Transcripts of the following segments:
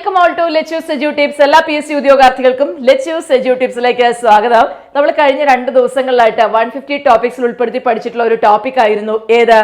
Welcome all to Lettuce Edu Tips. എല്ലാ P S C ഉദ്യോഗാർത്ഥികൾക്കും Lettuce Edu ടിപ്സിലേക്ക് സ്വാഗതം. നമ്മൾ കഴിഞ്ഞ രണ്ട് ദിവസങ്ങളിലായിട്ട് വൺ ഫിഫ്റ്റി ടോപ്പിക്സിൽ ഉൾപ്പെടുത്തി പഠിച്ചിട്ടുള്ള ഒരു ടോപ്പിക് ആയിരുന്നു. ഏത്?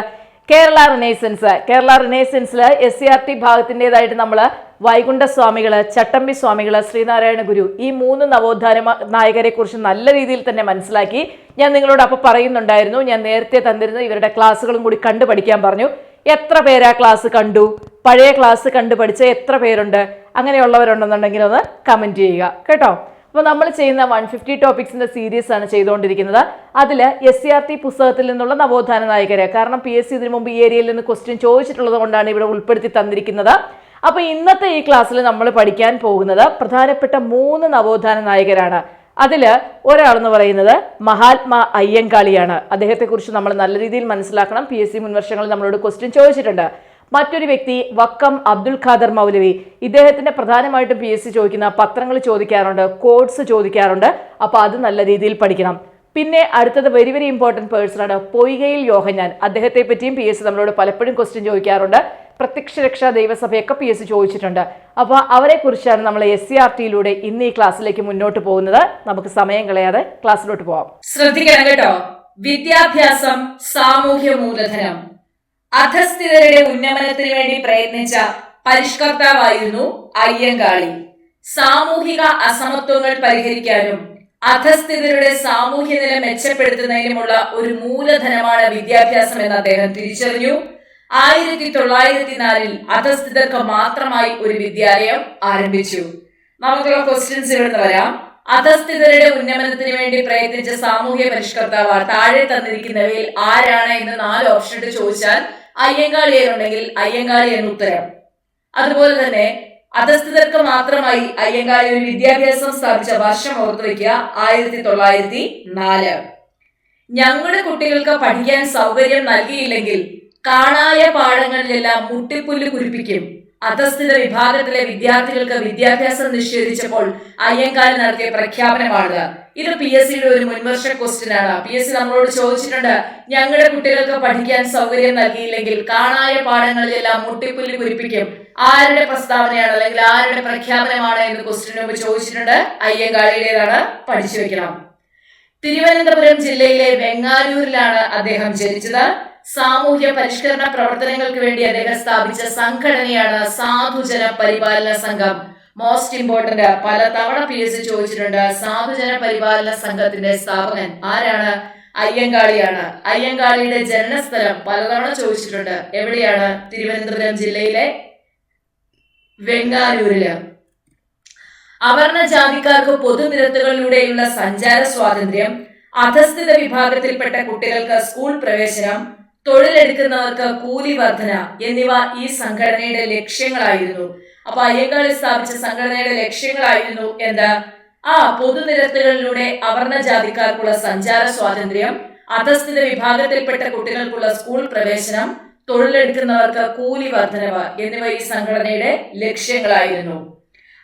കേരള റിനേസൻസ് കേരള റിനേസൻസിൽ എസ് സി ആർ ടി ഭാഗത്തിന്റെതായിട്ട് നമ്മൾ വൈകുണ്ഠ സ്വാമികൾ ചട്ടമ്പി സ്വാമികൾ ശ്രീനാരായണ ഗുരു ഈ മൂന്ന് നവോത്ഥാന നായകരെ കുറിച്ച് നല്ല രീതിയിൽ തന്നെ മനസ്സിലാക്കി ഞാൻ നിങ്ങളോട് അപ്പോൾ പറയുന്നുണ്ടായിരുന്നു. ഞാൻ നേരത്തെ തന്നിരുന്ന ഇവരുടെ ക്ലാസ്സുകളും കൂടി കണ്ടു പഠിക്കാൻ പറഞ്ഞു. എത്ര പേരാ ക്ലാസ് കണ്ടു? പഴയ ക്ലാസ് കണ്ടു പഠിച്ച എത്ര പേരുണ്ട്? അങ്ങനെയുള്ളവരുണ്ടെന്നുണ്ടെങ്കിൽ ഒന്ന് കമന്റ് ചെയ്യുക. കേട്ടോ? അപ്പോൾ നമ്മൾ ചെയ്യുന്ന വൺ ഫിഫ്റ്റി ടോപ്പിക്സിന്റെ സീരീസ് ആണ് ചെയ്തുകൊണ്ടിരിക്കുന്നത്. അതിൽ എസ് സി ആർ ടി പുസ്തകത്തിൽ നിന്നുള്ള നവോത്ഥാന നായകരെ. കാരണം പി എസ് സി ഇതിനു മുമ്പ് ഈ ഏരിയയിൽ നിന്ന് ക്വസ്റ്റ്യൻ ചോദിച്ചിട്ടുള്ളത് കൊണ്ടാണ് ഇവിടെ ഉൾപ്പെടുത്തി തന്നിരിക്കുന്നത്. അപ്പോൾ ഇന്നത്തെ ഈ ക്ലാസ്സിൽ നമ്മൾ പഠിക്കാൻ പോകുന്നത് പ്രധാനപ്പെട്ട മൂന്ന് നവോത്ഥാന നായകരാണ്. അതിൽ ഒരാളെന്ന് പറയുന്നത് മഹാത്മാ അയ്യങ്കാളിയാണ്. അദ്ദേഹത്തെക്കുറിച്ച് നമ്മൾ നല്ല രീതിയിൽ മനസ്സിലാക്കണം. പി എസ് സി മുൻവർഷങ്ങളിൽ നമ്മളോട് ക്വസ്റ്റ്യൻ ചോദിച്ചിട്ടുണ്ട്. മറ്റൊരു വ്യക്തി വക്കം അബ്ദുൽ ഖാദർ മൗലവി. ഇദ്ദേഹത്തിന്റെ പ്രധാനമായിട്ടും പി എസ് സി ചോദിക്കുന്ന പത്രങ്ങൾ ചോദിക്കാറുണ്ട് കോഡ്സ് ചോദിക്കാറുണ്ട്. അപ്പോൾ അത് നല്ല രീതിയിൽ പഠിക്കണം. പിന്നെ അടുത്തത് വെരി വെരി ഇമ്പോർട്ടന്റ് പേഴ്സൺ ആണ് പൊയ്കയിൽ യോഹഞ്ഞാൻ അദ്ദേഹത്തെ പറ്റിയും പി എസ് സി നമ്മളോട് പലപ്പോഴും ക്വസ്റ്റ്യൻ ചോദിക്കാറുണ്ട്. പ്രത്യക്ഷ രക്ഷാ ദൈവസഭയൊക്കെ പി എസ് സി ചോദിച്ചിട്ടുണ്ട്. അപ്പോൾ അവരെക്കുറിച്ചാണ് നമ്മൾ എസ് സി ആർ ടിയിലൂടെ ഇന്ന് ഈ ക്ലാസ്സിലേക്ക് മുന്നോട്ട് പോകുന്നത്. നമുക്ക് സമയം കളയാതെ ക്ലാസ്സിലോട്ട് പോവാം. ശ്രദ്ധിക്കണം കേട്ടോ. വിദ്യാഭ്യാസം സാമൂഹ്യ മൂലധനം. അധസ്ഥിതരുടെ ഉന്നമനത്തിന് വേണ്ടി പ്രയത്നിച്ച പരിഷ്കർത്താവായിരുന്നു അയ്യങ്കാളി. സാമൂഹിക അസമത്വങ്ങൾ പരിഹരിക്കാനും അധസ്ഥിതരുടെ സാമൂഹ്യ നില മെച്ചപ്പെടുത്തുന്നതിനുമുള്ള ഒരു മൂലധനമാണ് വിദ്യാഭ്യാസം എന്ന് അദ്ദേഹം തിരിച്ചറിഞ്ഞു. ആയിരത്തി തൊള്ളായിരത്തി നാലിൽ അധസ്ഥിതർക്ക് മാത്രമായി ഒരു വിദ്യാലയം ആരംഭിച്ചു. നമുക്കുള്ള ക്വസ്റ്റ്യൻസ് ഇവിടുന്ന് വരാം. അധസ്ഥിതരുടെ ഉന്നമനത്തിന് വേണ്ടി പ്രയത്നിച്ച സാമൂഹ്യ പരിഷ്കർത്താവ് താഴെ തന്നിരിക്കുന്നവയിൽ ആരാണ് എന്ന് നാല് ഓപ്ഷൻ ഇട്ട് ചോദിച്ചാൽ അയ്യങ്കാളി ഉണ്ടെങ്കിൽ അയ്യങ്കാളി എന്ന് ഉത്തരം. അതുപോലെ തന്നെ അധസ്ഥിതർക്ക് മാത്രമായി അയ്യങ്കാളി ഒരു വിദ്യാഭ്യാസം സ്ഥാപിച്ച വർഷം ഓർത്തു വയ്ക്കുക. ആയിരത്തി തൊള്ളായിരത്തി നാല്. ഞങ്ങളുടെ കുട്ടികൾക്ക് പഠിക്കാൻ സൗകര്യം നൽകിയില്ലെങ്കിൽ കാണായ പാഠങ്ങളിലെല്ലാം മുട്ടിപ്പുല്ല് കുരിപ്പിക്കും. അധസ്ഥിത വിഭാഗത്തിലെ വിദ്യാർത്ഥികൾക്ക് വിദ്യാഭ്യാസം നിഷേധിച്ചപ്പോൾ അയ്യങ്കാൽ നടത്തിയ പ്രഖ്യാപനമാണ് ഇത് പി എസ് സിയുടെ ഒരു മുൻവർഷ ക്വസ്റ്റ്യൻ ആണ്. പി എസ് സി നമ്മളോട് ചോദിച്ചിട്ടുണ്ട് ഞങ്ങളുടെ കുട്ടികൾക്ക് പഠിക്കാൻ സൗകര്യം നൽകിയില്ലെങ്കിൽ കാണായ പാഠങ്ങളിലെല്ലാം മുട്ടിപ്പുല്ല് കുരിപ്പിക്കും. ആരുടെ പ്രസ്താവനയാണ് അല്ലെങ്കിൽ ആരുടെ പ്രഖ്യാപനമാണ്? എന്ന് ക്വസ്റ്റ്യൻ മുമ്പ് ചോദിച്ചിട്ടുണ്ട്. അയ്യങ്കാളിയുടേതാണ്. പഠിച്ചു വെക്കണം. തിരുവനന്തപുരം ജില്ലയിലെ വെങ്ങാനൂരിലാണ് അദ്ദേഹം ജനിച്ചത്. സാമൂഹ്യ പരിഷ്കരണ പ്രവർത്തനങ്ങൾക്ക് വേണ്ടി അദ്ദേഹം സ്ഥാപിച്ച സംഘടനയാണ് സാധുജന പരിപാലന സംഘം. മോസ്റ്റ് ഇമ്പോർട്ടന്റ് പല തവണ പി എസ് ചോദിച്ചിട്ടുണ്ട് സാധുജന പരിപാലന സംഘത്തിന്റെ സ്ഥാപകൻ ആരാണ്? അയ്യങ്കാളിയാണ്. അയ്യങ്കാളിയുടെ ജനനസ്ഥലം പലതവണ ചോദിച്ചിട്ടുണ്ട്. എവിടെയാണ്? തിരുവനന്തപുരം ജില്ലയിലെ വെങ്ങാനൂരിൽ. അവർണ ജാതിക്കാർക്ക് പൊതുനിരത്തുകളിലൂടെയുള്ള സഞ്ചാര സ്വാതന്ത്ര്യം അധസ്ഥിത വിഭാഗത്തിൽപ്പെട്ട കുട്ടികൾക്ക് സ്കൂൾ പ്രവേശനം തൊഴിലെടുക്കുന്നവർക്ക് കൂലി വർധന എന്നിവ ഈ സംഘടനയുടെ ലക്ഷ്യങ്ങളായിരുന്നു. അപ്പൊ അയ്യങ്കാളി സ്ഥാപിച്ച സംഘടനയുടെ ലക്ഷ്യങ്ങളായിരുന്നു എന്താ? ആ പൊതുനിരത്തുകളിലൂടെ അവർണ ജാതിക്കാർക്കുള്ള സഞ്ചാര സ്വാതന്ത്ര്യം അധസ്ഥിത വിഭാഗത്തിൽപ്പെട്ട കുട്ടികൾക്കുള്ള സ്കൂൾ പ്രവേശനം തൊഴിലെടുക്കുന്നവർക്ക് കൂലി വർധനവ് എന്നിവ ഈ സംഘടനയുടെ ലക്ഷ്യങ്ങളായിരുന്നു.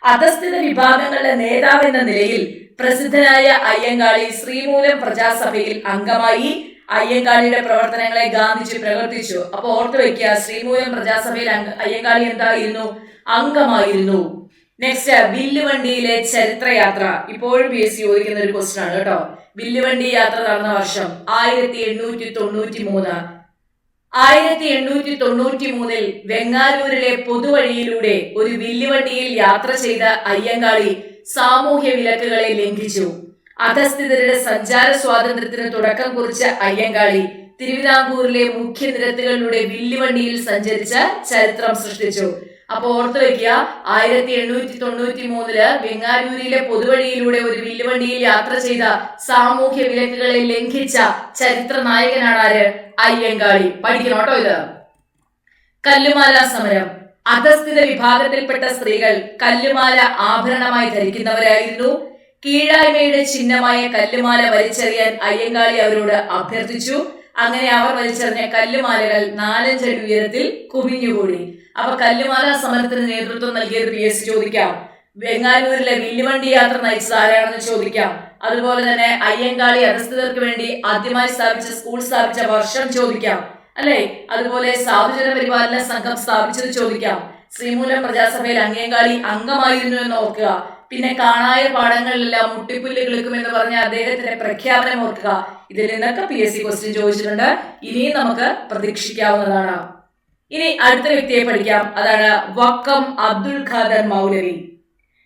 അധസ്ഥിത വിഭാഗങ്ങളുടെ നേതാവ് എന്ന നിലയിൽ പ്രസിദ്ധനായ അയ്യങ്കാളി ശ്രീമൂലം പ്രജാസഭയിൽ അംഗമായി അയ്യങ്കാളിയുടെ പ്രവർത്തനങ്ങളെ ഗാന്ധിജി പ്രവർത്തിച്ചു അപ്പൊ ഓർത്തു വെക്കുക ശ്രീമൂലം പ്രജാസഭയിൽ അയ്യങ്കാളി എന്തായിരുന്നു? അംഗമായിരുന്നു. നെക്സ്റ്റ് വില്ലുവണ്ടിയിലെ ചരിത്രയാത്ര. ഇപ്പോഴും പി എസ് സി ചോദിക്കുന്ന ഒരു ക്വസ്റ്റൻ ആണ് കേട്ടോ. വില്ലുവണ്ടി യാത്ര നടന്ന വർഷം ആയിരത്തി എണ്ണൂറ്റി തൊണ്ണൂറ്റി മൂന്ന് ആയിരത്തി എണ്ണൂറ്റി തൊണ്ണൂറ്റി മൂന്നിൽ വെങ്ങാലൂരിലെ പൊതുവഴിയിലൂടെ ഒരു വില്ലുവണ്ടിയിൽ യാത്ര ചെയ്ത അയ്യങ്കാളി സാമൂഹ്യ വിലക്കുകളെ ലംഘിച്ചു. അധസ്ഥിതരുടെ സഞ്ചാര സ്വാതന്ത്ര്യത്തിന് തുടക്കം കുറിച്ച അയ്യങ്കാളി തിരുവിതാംകൂറിലെ മുഖ്യ നിരത്തുകളിലൂടെ വില്ലുവണ്ടിയിൽ സഞ്ചരിച്ച ചരിത്രം സൃഷ്ടിച്ചു. അപ്പൊ ഓർത്തു വെക്കുക ആയിരത്തി എണ്ണൂറ്റി തൊണ്ണൂറ്റി മൂന്നിൽ വെങ്ങാലൂരിലെ പൊതുവഴിയിലൂടെ ഒരു വില്ലുവണ്ടിയിൽ യാത്ര ചെയ്ത സാമൂഹ്യ വിലക്കുകളെ ലംഘിച്ച ചരിത്ര നായകനാണ് ആര്? അയ്യങ്കാളി. പഠിക്കണം കേട്ടോ ഇത്. കല്ലുമാല സമരം. അധസ്ഥിത വിഭാഗത്തിൽപ്പെട്ട സ്ത്രീകൾ കല്ലുമാല ആഭരണമായി ധരിക്കുന്നവരായിരുന്നു. കീഴായ്മയുടെ ചിഹ്നമായ കല്ലുമാല വലിച്ചെറിയാൻ അയ്യങ്കാളി അവരോട് അഭ്യർത്ഥിച്ചു. അങ്ങനെ അവർ വലിച്ചെറിഞ്ഞ കല്ലുമാലകൾ നാലഞ്ചടി ഉയരത്തിൽ കുമിഞ്ഞുകൂടി. അപ്പൊ കല്ലുമാല സമരത്തിന് നേതൃത്വം നൽകിയത് പി എസ് ചോദിക്കാം. വെങ്ങാനൂരിലെ വില്ലുവണ്ടി യാത്ര നയിച്ചത് ആരാണെന്ന് ചോദിക്കാം. അതുപോലെ തന്നെ അയ്യങ്കാളി അധസ്ഥിതർക്ക് വേണ്ടി ആദ്യമായി സ്ഥാപിച്ച സ്കൂൾ സ്ഥാപിച്ച വർഷം ചോദിക്കാം. അല്ലെ? അതുപോലെ സാധുജന പരിപാലന സംഘം സ്ഥാപിച്ചത് ചോദിക്കാം. ശ്രീമൂലം പ്രജാസഭയിൽ അങ്ങേങ്കാളി അംഗമായിരുന്നു എന്ന് ഓർക്കുക. പിന്നെ കാണായ പാഠങ്ങളിലെല്ലാം മുട്ടിപ്പുല്ല് കിളുക്കുമെന്ന് പറഞ്ഞ അദ്ദേഹത്തിന്റെ പ്രഖ്യാപനം ഓർക്കുക. ഇതിൽ നിന്നൊക്കെ പി എസ് സി ക്വസ്റ്റ്യൻ ചോദിച്ചിട്ടുണ്ട്. ഇനിയും നമുക്ക് പ്രതീക്ഷിക്കാവുന്നതാണ്. ഇനി അടുത്ത വ്യക്തിയെ പഠിക്കാം. അതാണ് വക്കം അബ്ദുൽ ഖാദർ മൗലവി.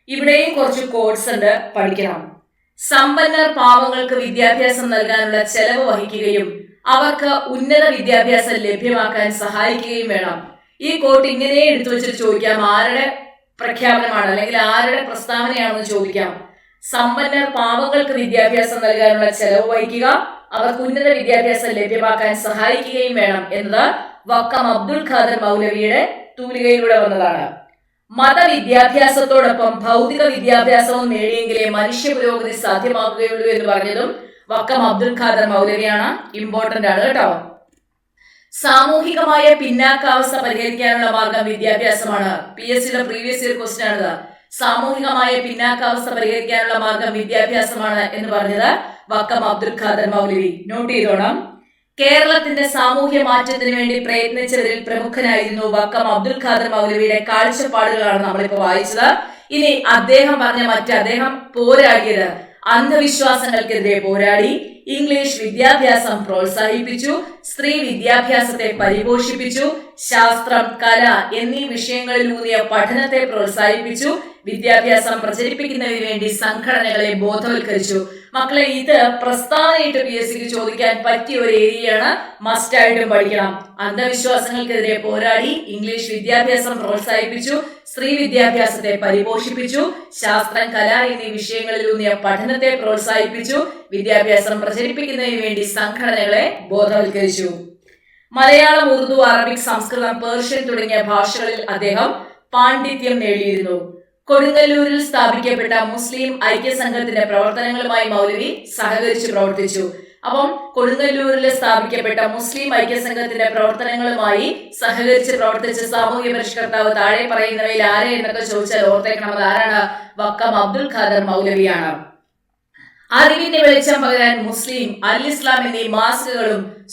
ഇവിടെയും കുറച്ച് കോഴ്സ് ഉണ്ട്. പഠിക്കണം. സമ്പന്നർ പാവങ്ങൾക്ക് വിദ്യാഭ്യാസം നൽകാനുള്ള ചെലവ് വഹിക്കുകയും അവർക്ക് ഉന്നത വിദ്യാഭ്യാസം ലഭ്യമാക്കാൻ സഹായിക്കുകയും വേണം. ഈ കോട്ട് ഇങ്ങനെ എടുത്തു വെച്ചിട്ട് ചോദിക്കാം. ആരുടെ പ്രഖ്യാപനമാണ്? അല്ലെങ്കിൽ ആരുടെ പ്രസ്താവനയാണെന്ന് ചോദിക്കാം. സമ്പന്നർ പാവങ്ങൾക്ക് വിദ്യാഭ്യാസം നൽകാനുള്ള ചെലവ് വഹിക്കുക അവർക്ക് ഉന്നത വിദ്യാഭ്യാസം ലഭ്യമാക്കാൻ സഹായിക്കുകയും വേണം എന്നത് വക്കം അബ്ദുൽ ഖാദർ മൗലവിയുടെ തൂലികയിലൂടെ വന്നതാണ്. മതവിദ്യാഭ്യാസത്തോടൊപ്പം ഭൗതിക വിദ്യാഭ്യാസവും നേടിയെങ്കിലേ മനുഷ്യ പുരോഗതി സാധ്യമാക്കുകയുള്ളൂ എന്ന് പറഞ്ഞതും വക്കം അബ്ദുൽ ഖാദർ മൗലവിയാണ്. ഇമ്പോർട്ടന്റ് ആണ് കേട്ടോ. സാമൂഹികമായ പിന്നാക്കാവസ്ഥ പരിഹരിക്കാനുള്ള മാർഗം വിദ്യാഭ്യാസമാണ്. പി എസ് സിയുടെ പ്രീവിയസ് ഇയർ ക്വസ്റ്റ്യൻ ആണിത്. സാമൂഹികമായ പിന്നാക്കാവസ്ഥ പരിഹരിക്കാനുള്ള മാർഗം വിദ്യാഭ്യാസമാണ് എന്ന് പറഞ്ഞത് വക്കം അബ്ദുൽ ഖാദർ മൗലവി. നോട്ട് ചെയ്തോണം. കേരളത്തിന്റെ സാമൂഹ്യ മാറ്റത്തിന് വേണ്ടി പ്രയത്നിച്ചവരിൽ പ്രമുഖനായിരുന്നു വക്കം അബ്ദുൽ ഖാദർ മൗലവിയുടെ കാഴ്ചപ്പാടുകളാണ് നമ്മളിപ്പോ വായിച്ചത്. ഇനി അദ്ദേഹം പറഞ്ഞ മറ്റ് അദ്ദേഹം പോരാടിയത് അന്ധവിശ്വാസങ്ങൾക്കെതിരെ പോരാടി ഇംഗ്ലീഷ് വിദ്യാഭ്യാസം പ്രോത്സാഹിപ്പിച്ചു സ്ത്രീ വിദ്യാഭ്യാസത്തെ പരിപോഷിപ്പിച്ചു ശാസ്ത്രം കല എന്നീ വിഷയങ്ങളിലൂന്നിയ പഠനത്തെ പ്രോത്സാഹിപ്പിച്ചു വിദ്യാഭ്യാസം പ്രചരിപ്പിക്കുന്നതിന് വേണ്ടി സംഘടനകളെ ബോധവൽക്കരിച്ചു. മക്കളെ ഇത് പ്രസ്താവനയിട്ട് പി എസ് സിക്ക് ചോദിക്കാൻ പറ്റിയ ഒരു ഏരിയയാണ് മസ്റ്റായിട്ടും പഠിക്കണം. അന്ധവിശ്വാസങ്ങൾക്കെതിരെ പോരാടി ഇംഗ്ലീഷ് വിദ്യാഭ്യാസം പ്രോത്സാഹിപ്പിച്ചു സ്ത്രീ വിദ്യാഭ്യാസത്തെ പരിപോഷിപ്പിച്ചു ശാസ്ത്രം കല എന്നീ വിഷയങ്ങളിലൂന്നിയ പഠനത്തെ പ്രോത്സാഹിപ്പിച്ചു വിദ്യാഭ്യാസം പ്രചരിപ്പിക്കുന്നതിന് വേണ്ടി സംഘടനകളെ ബോധവൽക്കരിച്ചു. മലയാളം ഉറുദു അറബിക് സംസ്കൃതം പേർഷ്യൻ തുടങ്ങിയ ഭാഷകളിൽ അദ്ദേഹം പാണ്ഡിത്യം നേടിയിരുന്നു. കൊടുങ്ങല്ലൂരിൽ സ്ഥാപിക്കപ്പെട്ട മുസ്ലിം ഐക്യസംഘത്തിന്റെ പ്രവർത്തനങ്ങളുമായി മൗലവി സഹകരിച്ച് പ്രവർത്തിച്ചു. അപ്പം കൊടുങ്ങല്ലൂരിൽ സ്ഥാപിക്കപ്പെട്ട മുസ്ലിം ഐക്യസംഘത്തിന്റെ പ്രവർത്തനങ്ങളുമായി സഹകരിച്ച് പ്രവർത്തിച്ച സാമൂഹ്യ പരിഷ്കർത്താവ് താഴെ പറയുന്നവയിൽ ആരെ എന്നൊക്കെ ചോദിച്ചാൽ ഓർത്തേക്കണം. അത് ആരാണ്? വക്കം അബ്ദുൽ ഖാദർ മൗലവിയാണ്. അറിവിന്റെ വെളിച്ചം പകരാൻ മുസ്ലിം അൽ ഇസ്ലാം എന്നീ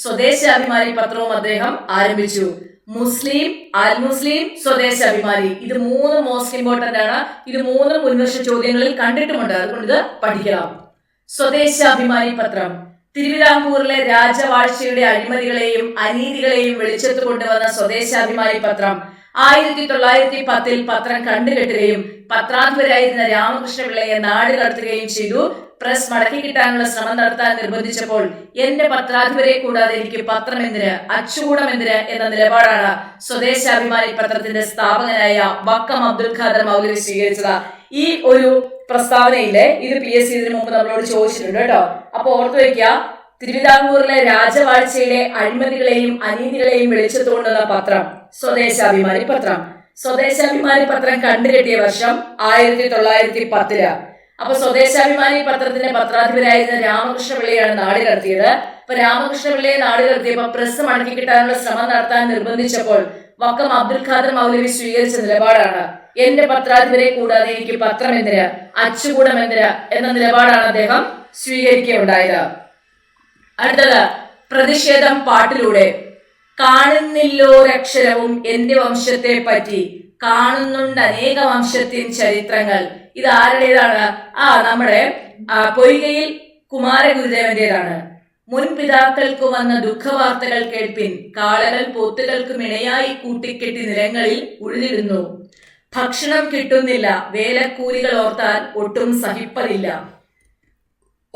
സ്വദേശാഭിമാനി പത്രവും അദ്ദേഹം ആരംഭിച്ചു. മുസ്ലിം അൽ മുസ്ലിം സ്വദേശാഭിമാനി. ഇത് മൂന്ന് മോസ്റ്റ് ഇമ്പോർട്ടന്റ് ആണ്. ഇത് മൂന്ന് മുൻവർഷ ചോദ്യങ്ങളിൽ കണ്ടിട്ടുമുണ്ട്. അതുകൊണ്ട് ഇത് പഠിക്കണം. സ്വദേശാഭിമാനി പത്രം. തിരുവിതാംകൂറിലെ രാജവാഴ്ചയുടെ അഴിമതികളെയും അനീതികളെയും വെളിച്ചത്ത് കൊണ്ടുവന്ന സ്വദേശാഭിമാനി പത്രം. ആയിരത്തി തൊള്ളായിരത്തി പത്തിൽ പത്രം കണ്ടുകെട്ടുകയും പത്രാധിപരായിരുന്ന രാമകൃഷ്ണപിള്ളയെ നാട് കടത്തുകയും ചെയ്തു. പ്രസ് മടക്കി കിട്ടാനുള്ള ശ്രമം നടത്താൻ നിർബന്ധിച്ചപ്പോൾ എന്റെ പത്രാധിപരെ കൂടാതെ എനിക്ക് പത്രം എന്തിന് അച്ചുകൂടം എന്തിന് എന്ന നിലപാടാണ് സ്വദേശാഭിമാനി പത്രത്തിന്റെ സ്ഥാപകനായ വക്കം അബ്ദുൽ ഖാദർ മൗലവി സ്വീകരിച്ചത്. ഈ ഒരു പ്രസ്താവനയില്ലേ? ഇത് പി എസ് സി ഇതിനു മുമ്പ് നമ്മളോട് ചോദിച്ചിട്ടുണ്ട് കേട്ടോ. അപ്പൊ ഓർത്തു വെക്കുക തിരുവിതാംകൂറിലെ രാജവാഴ്ചയിലെ അഴിമതികളെയും അനീതികളെയും വെളിച്ചത്തുകൊണ്ടുള്ള പത്രം സ്വദേശാഭിമാനി പത്രം. സ്വദേശാഭിമാനി പത്രം കണ്ടുകെട്ടിയ വർഷം ആയിരത്തി തൊള്ളായിരത്തി പത്തിൽ അപ്പൊ സ്വദേശാഭിമാനി പത്രത്തിന്റെ പത്രാധിപരായിരുന്ന രാമകൃഷ്ണ രാമകൃഷ്ണപിള്ളയാണ് നാട് കടത്തിയത് അപ്പൊ രാമകൃഷ്ണ പിള്ളയെ നാട് കടത്തിയപ്പോ പ്രസ് മടക്കി കിട്ടാനുള്ള ശ്രമം നടത്താൻ നിർബന്ധിച്ചപ്പോൾ വക്കം അബ്ദുൽ ഖാദർ മൗലവി സ്വീകരിച്ച നിലപാടാണ്. എന്റെ പത്രാധിപരെ കൂടാതെ എനിക്ക് പത്രം എന്തിന് അച്ചുകൂടം എന്തിന് എന്ന നിലപാടാണ് അദ്ദേഹം സ്വീകരിക്കുകയുണ്ടായത്. അടുത്തത് പ്രതിഷേധം പാട്ടിലൂടെ. കാണുന്നില്ലോരക്ഷരവും എന്റെ വംശത്തെ പറ്റി കാണുന്നുണ്ട് അനേക വംശത്തിൻ ചരിത്രങ്ങൾ. ഇത് ആരുടേതാണ്? ആ നമ്മുടെ പൊയ്കയിൽ കുമാരഗുരുദേവന്റേതാണ് മുൻ പിതാക്കൾക്ക് വന്ന ദുഃഖവാർത്തകൾ കേൾപ്പിൻ കാളകൾ പോത്തുകൾക്കും ഇണയായി കൂട്ടിക്കെട്ടി നിലങ്ങളിൽ ഉഴുതിടുന്നു. ഭക്ഷണം കിട്ടുന്നില്ല വേലക്കൂലികൾ ഓർത്താൽ ഒട്ടും സഹിപ്പതില്ല.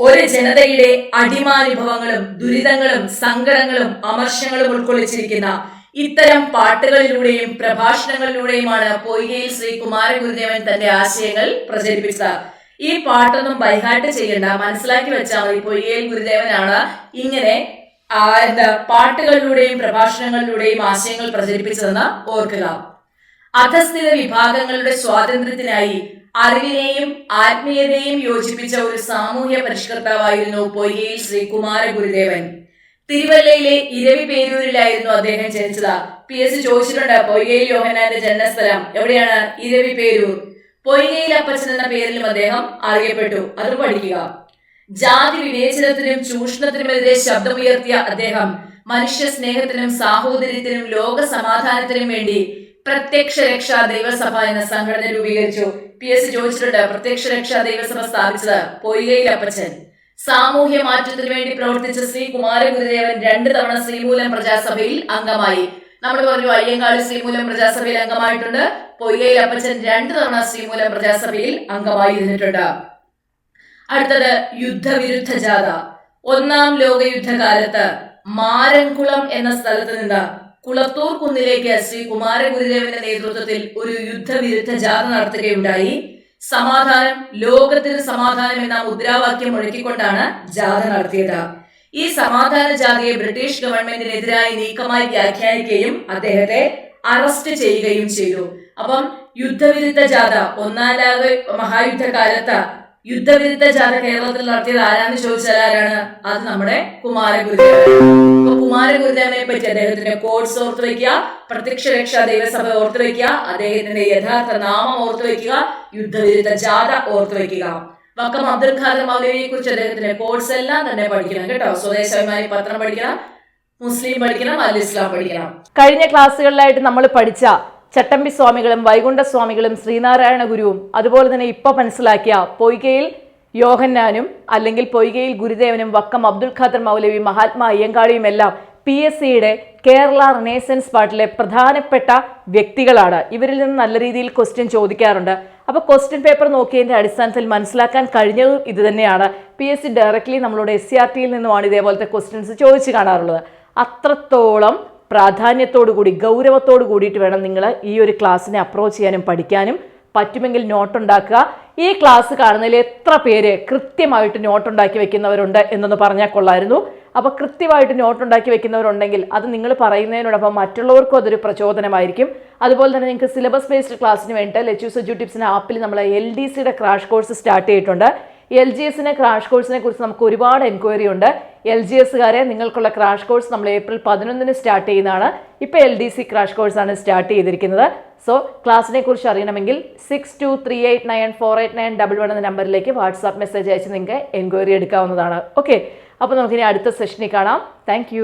ഒരു ജനതയുടെ അടിമാനുഭവങ്ങളും ദുരിതങ്ങളും സങ്കടങ്ങളും അമർഷങ്ങളും ഉൾക്കൊള്ളിച്ചിരിക്കുന്ന ഇത്തരം പാട്ടുകളിലൂടെയും പ്രഭാഷണങ്ങളിലൂടെയുമാണ് പൊയ്കയിൽ ശ്രീ കുമാരഗുരുദേവൻ തന്റെ ആശയങ്ങൾ പ്രചരിപ്പിച്ചത്. ഈ പാട്ടൊന്നും ബൈഹാട്ട് ചെയ്യണ്ട. മനസ്സിലാക്കി വെച്ചാൽ മതി. പൊയ്കയിൽ ഗുരുദേവനാണ് ഇങ്ങനെ എന്താ പാട്ടുകളിലൂടെയും പ്രഭാഷണങ്ങളിലൂടെയും ആശയങ്ങൾ പ്രചരിപ്പിച്ചതെന്ന് ഓർക്കുക. അധസ്ഥിത വിഭാഗങ്ങളുടെ സ്വാതന്ത്ര്യത്തിനായി അറിവിനെയും ആത്മീയതയും യോജിപ്പിച്ച ഒരു സാമൂഹ്യ പരിഷ്കർത്താവായിരുന്നു പൊയ്യയിൽ ശ്രീ കുമാര ഗുരുദേവൻ. തിരുവല്ലയിലെ ഇരവി പേരൂരിലായിരുന്നു അദ്ദേഹം ജനിച്ചത്. പി. എസ്. ചോദിച്ചിട്ടുണ്ട് പൊയ്യയിൽ യോഹനാന്റെ ജന്മസ്ഥലം എവിടെയാണ് ഇരവി പേരൂർ? പൊയ്യയിൽ അപ്പച്ചൻ എന്ന പേരിലും അദ്ദേഹം അറിയപ്പെട്ടു. അത് പഠിക്കുക. ജാതി വിവേചനത്തിനും ചൂഷണത്തിനുമെതിരെ ശബ്ദമുയർത്തിയ അദ്ദേഹം മനുഷ്യ സ്നേഹത്തിനും സാഹോദര്യത്തിനും ലോക സമാധാനത്തിനും വേണ്ടി പ്രത്യക്ഷ രക്ഷാ ദൈവസഭ എന്ന സംഘടന രൂപീകരിച്ചു. പി എസ് ചോദിച്ചിട്ടുണ്ട്. പ്രത്യക്ഷ രക്ഷാ ദൈവസഭ സ്ഥാപിച്ചത് പൊയ്കയിൽ അപ്പച്ചൻ. സാമൂഹ്യ മാറ്റത്തിനു വേണ്ടി പ്രവർത്തിച്ച ശ്രീ കുമാരഗുരുദേവൻ രണ്ട് തവണ ശ്രീമൂലം പ്രജാസഭയിൽ അംഗമായി. നമ്മൾ പറഞ്ഞു അയ്യങ്കാളി ശ്രീമൂലം പ്രജാസഭയിൽ അംഗമായിട്ടുണ്ട്. പൊയ്കയിൽ അപ്പച്ചൻ രണ്ട് തവണ ശ്രീമൂലം പ്രജാസഭയിൽ അംഗമായി ഇരുന്നിട്ടുണ്ട് അടുത്തത് യുദ്ധവിരുദ്ധ ജാഥ. ഒന്നാം ലോകയുദ്ധകാലത്ത് മാരൻകുളം എന്ന സ്ഥലത്ത് നിന്ന് കുളത്തൂർ കുന്നിലേക്ക് ശ്രീ കുമാരഗുരുദേവന്റെ നേതൃത്വത്തിൽ ഒരു യുദ്ധവിരുദ്ധ ജാഥ നടത്തുകയുണ്ടായി. സമാധാനം ലോകത്തിന് സമാധാനം എന്ന മുദ്രാവാക്യം മുഴക്കിക്കൊണ്ടാണ് ജാഥ നടത്തിയത്. ഈ സമാധാന ജാഥയെ ബ്രിട്ടീഷ് ഗവൺമെന്റിനെതിരായി നീക്കമായി വ്യാഖ്യാനിക്കുകയും അദ്ദേഹത്തെ അറസ്റ്റ് ചെയ്യുകയും ചെയ്തു. അപ്പം യുദ്ധവിരുദ്ധ ജാഥ ഒന്നാം ലോക മഹായുദ്ധകാലത്ത് യുദ്ധവിരുദ്ധ ജാഥ കേരളത്തിൽ നടത്തിയത് ആരാന്ന് ചോദിച്ചാൽ ആരാണ്? അത് നമ്മുടെ കുമാരഗുരുദേവൻ. കുമാരഗുരുദേവനെ പറ്റി അദ്ദേഹത്തിന്റെ കോഴ്സ് ഓർത്ത് വയ്ക്കുക. പ്രത്യക്ഷ രക്ഷാ ദൈവസഭ ഓർത്ത് വയ്ക്കുക. അദ്ദേഹത്തിന്റെ യഥാർത്ഥ നാമം ഓർത്ത് വയ്ക്കുക. യുദ്ധവിരുദ്ധ ജാഥ ഓർത്ത് വയ്ക്കുക. വക്കം അബ്ദുൽ ഖാദർ മൗലവിയെ കുറിച്ച് അദ്ദേഹത്തിന്റെ കോഴ്സ് എല്ലാം തന്നെ പഠിക്കണം കേട്ടോ. സ്വദേശമായി പത്രം പഠിക്കണം മുസ്ലിം പഠിക്കണം അൽ ഇസ്ലാം പഠിക്കണം. കഴിഞ്ഞ ക്ലാസ്സുകളിലായിട്ട് നമ്മൾ പഠിച്ച ചട്ടമ്പി സ്വാമികളും വൈകുണ്ഠ സ്വാമികളും ശ്രീനാരായണ ഗുരുവും അതുപോലെ തന്നെ ഇപ്പൊ മനസ്സിലാക്കിയ പൊയ്കയിൽ യോഹന്നാനും അല്ലെങ്കിൽ പൊയ്കയിൽ ഗുരുദേവനും വക്കം അബ്ദുൽ ഖാദർ മൗലവി മഹാത്മാ അയ്യങ്കാളിയും എല്ലാം പി എസ് സിയുടെ കേരള റിനേസൻസ് പാർട്ടിലെ പ്രധാനപ്പെട്ട വ്യക്തികളാണ്. ഇവരിൽ നിന്ന് നല്ല രീതിയിൽ ക്വസ്റ്റ്യൻ ചോദിക്കാറുണ്ട്. അപ്പോൾ ക്വസ്റ്റ്യൻ പേപ്പർ നോക്കിയതിന്റെ അടിസ്ഥാനത്തിൽ മനസ്സിലാക്കാൻ കഴിഞ്ഞതും ഇത് തന്നെയാണ് പി എസ് സി ഡയറക്റ്റ്ലി നമ്മളോട് എസ് സി ആർ ടിയിൽ നിന്നുമാണ് ഇതേപോലത്തെ ക്വസ്റ്റ്യൻസ് ചോദിച്ചു കാണാറുള്ളത്. അത്രത്തോളം പ്രാധാന്യത്തോടു കൂടി ഗൗരവത്തോടു കൂടിയിട്ട് വേണം നിങ്ങൾ ഈ ഒരു ക്ലാസ്സിനെ അപ്രോച്ച് ചെയ്യാനും പഠിക്കാനും പറ്റുമെങ്കിൽ നോട്ട് ഉണ്ടാക്കുക. ഈ ക്ലാസ് കാണുന്നതിൽ എത്ര പേര് കൃത്യമായിട്ട് നോട്ട് ഉണ്ടാക്കി വെക്കുന്നവരുണ്ട് എന്നൊന്ന് പറഞ്ഞാൽ കൊള്ളായിരുന്നു. അപ്പോൾ കൃത്യമായിട്ട് നോട്ട് ഉണ്ടാക്കി വെക്കുന്നവരുണ്ടെങ്കിൽ അത് നിങ്ങൾ പറയുന്നതിനോടൊപ്പം മറ്റുള്ളവർക്കും അതൊരു പ്രചോദനമായിരിക്കും. അതുപോലെ തന്നെ നിങ്ങൾക്ക് സിലബസ് ബേസ്ഡ് ക്ലാസ്സിന് വേണ്ടിയിട്ട് ലെച്ചൂസ് എജു ടിപ്സിന് ആപ്പിൽ നമ്മൾ എൽ ഡി സിയുടെ ക്രാഷ് കോഴ്സ് സ്റ്റാർട്ട് ചെയ്തിട്ടുണ്ട്. എൽ ജി എസിന് ക്രാഷ് കോഴ്സിനെ കുറിച്ച് നമുക്ക് ഒരുപാട് എൻക്വയറി ഉണ്ട്. എൽ ജി എസുകാരെ നിങ്ങൾക്കുള്ള ക്രാഷ് കോഴ്സ് നമ്മൾ ഏപ്രിൽ പതിനൊന്നിന് സ്റ്റാർട്ട് ചെയ്യുന്നതാണ്. ഇപ്പോൾ എൽ ഡി സി ക്രാഷ് കോഴ്സാണ് സ്റ്റാർട്ട് ചെയ്തിരിക്കുന്നത് സോ ക്ലാസ്സിനെ കുറിച്ച് അറിയണമെങ്കിൽ six two three eight nine four eight nine double one എന്ന നമ്പറിലേക്ക് വാട്സാപ്പ് മെസ്സേജ് അയച്ച് നിങ്ങൾക്ക് എൻക്വയറി എടുക്കാവുന്നതാണ്. ഓക്കെ അപ്പോൾ നമുക്കിനി അടുത്ത സെഷനിൽ കാണാം. താങ്ക്